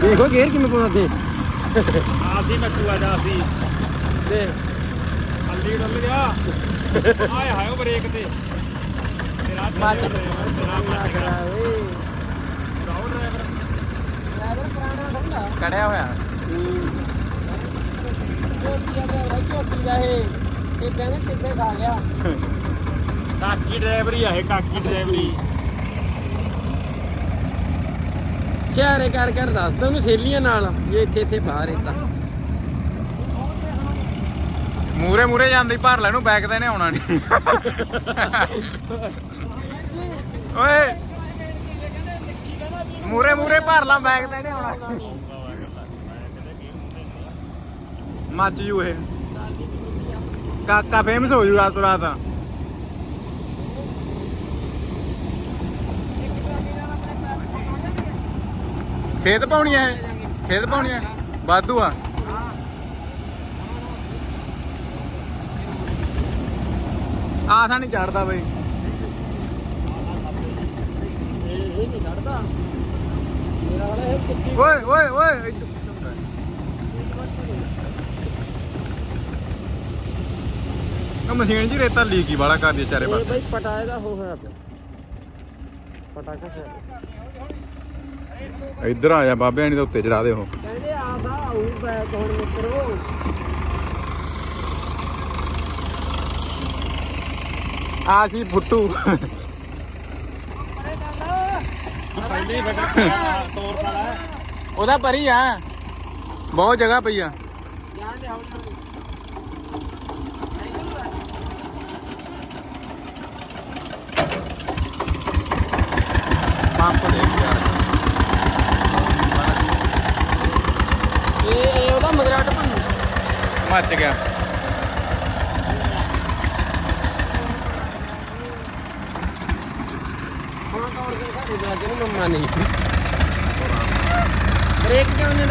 ਦੇਖੋ ਗੇਰ ਕਿਵੇਂ ਪਾਉਂਦਾ ਤੇ ਆਪਦੀ ਮੱਛੂਆ ਦਾ ਸੀ ਤੇ ਹੱਲੀ ਡੁੱਲ ਗਿਆ। ਆਏ ਹਾਏ ਬ੍ਰੇਕ ਤੇ। ਤੇਰਾ ਮੱਚ ਤੇਰਾ ਮੱਚ ਗਿਆ। ਓਏ ਡਰਾਉ ਡਰਾਈਵਰ ਡਰਾਈਵਰ ਕਹਿੰਦੇ ਕਿੱਥੇ ਖਾ ਗਿਆ ਕਾਕੀ ਡਰਾਈਵਰੀ ਆ ਇਹ ਕਾਕੀ ਡਰਾਈਵਰੀ ਸ਼ਹਿਰੇ ਕਰ ਕਰ ਦੱਸਦਾ ਉਹਨੂੰ ਸੇਲੀਆਂ ਨਾਲ, ਜੇ ਇੱਥੇ ਇੱਥੇ ਬਾਹਰ ਇੱਦਾਂ ਮੂਰੇ ਮੂਰੇ ਜਾਂਦੀ ਭਰ ਲੈ ਨੂੰ ਬੈਕ ਤੇ ਨੇ ਆਉਣਾ ਨਹੀਂ। ਓਏ ਮੂਰੇ ਮੂਰੇ ਭਰ ਲਾ ਬੈਕ ਤੇ ਨੇ ਆਉਣਾ ਮੱਚ ਜੂ ਇਹ। ਕਾਕਾ ਫੇਮਸ ਹੋ ਜੂ ਰਾਤ ਰਾਤ। ਖੇਤ ਪਾਉਣੀ ਇਹ? ਖੇਤ ਪਾਉਣੀ ਐ ਵਾਧੂ ਆ। ਆਸਾ ਨਹੀਂ ਚੜਦਾ ਬਈ। ਇਹ ਨਹੀਂ ਛੱਡਦਾ ਮੇਰਾ ਵਾਲਾ ਇਹ ਕਿੱਥੇ ਓਏ ਓਏ ਓਏ ਉਹ ਮਸ਼ੀਨ ਜੀ ਰੇਤਾ ਲੀਕ ਹੀ ਵਾਲਾ ਕਰਦੀ ਚਾਰੇ ਪਾਸੇ। ਬਈ ਪਟਾ ਇਹਦਾ ਹੋ ਹੋਇਆ ਪਿਆ। ਪਟਾ ਕਸੇ ਇੱਧਰ ਆ ਜਾ ਬਾਬਿਆਂ ਨਹੀਂ ਤਾਂ ਉੱਤੇ ਚੜਾ ਦੇ ਉਹ। ਕਹਿੰਦੇ ਆਦਾ ਆਊ ਬੈਕ ਹੁਣ ਮਿੱਤਰੋ? ਆ ਸੀ ਫੁੱਟੂ। ਪਹਿਲੇ ਫਟਾ ਤੋਰ ਪਾਲਾ ਉਹਦਾ ਪਰੀ ਆ। ਬਹੁਤ ਜਗ੍ਹਾ ਪਈ ਆ। ਪੰਪ ਦੇ ਯਾਰ ਇਹ ਇਹ ਉਹਦਾ ਮਗਰਾਟ ਭੰਨ ਮੱਚ ਗਿਆ ਮੰਮਾ ਨਹੀਂ ਬ੍ਰੇਕ ਕਿਉਂ ਨਹੀਂ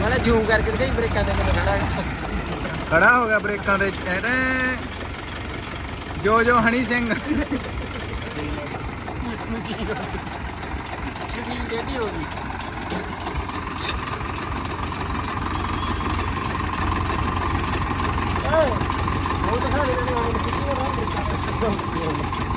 ਮਾੜਾ ਜ਼ੂਮ ਕਰਕੇ ਦਿਖਾਈ ਬ੍ਰੇਕਾਂ ਤੇ ਖੜਾ ਹੈ। ਖੜਾ ਹੋ ਗਿਆ ਬ੍ਰੇਕਾਂ ਦੇ ਐਨੇ ਜੋ ਜੋ ਹਣੀ ਸਿੰਘ। ਡੇਡੀ ਹੋ ਗਈ ਓਏ ਉਹ ਤਾਂ ਸਾਡੇ ਨੇ ਆਉਣ ਕੀਤੀ ਆ ਬਾਹਰ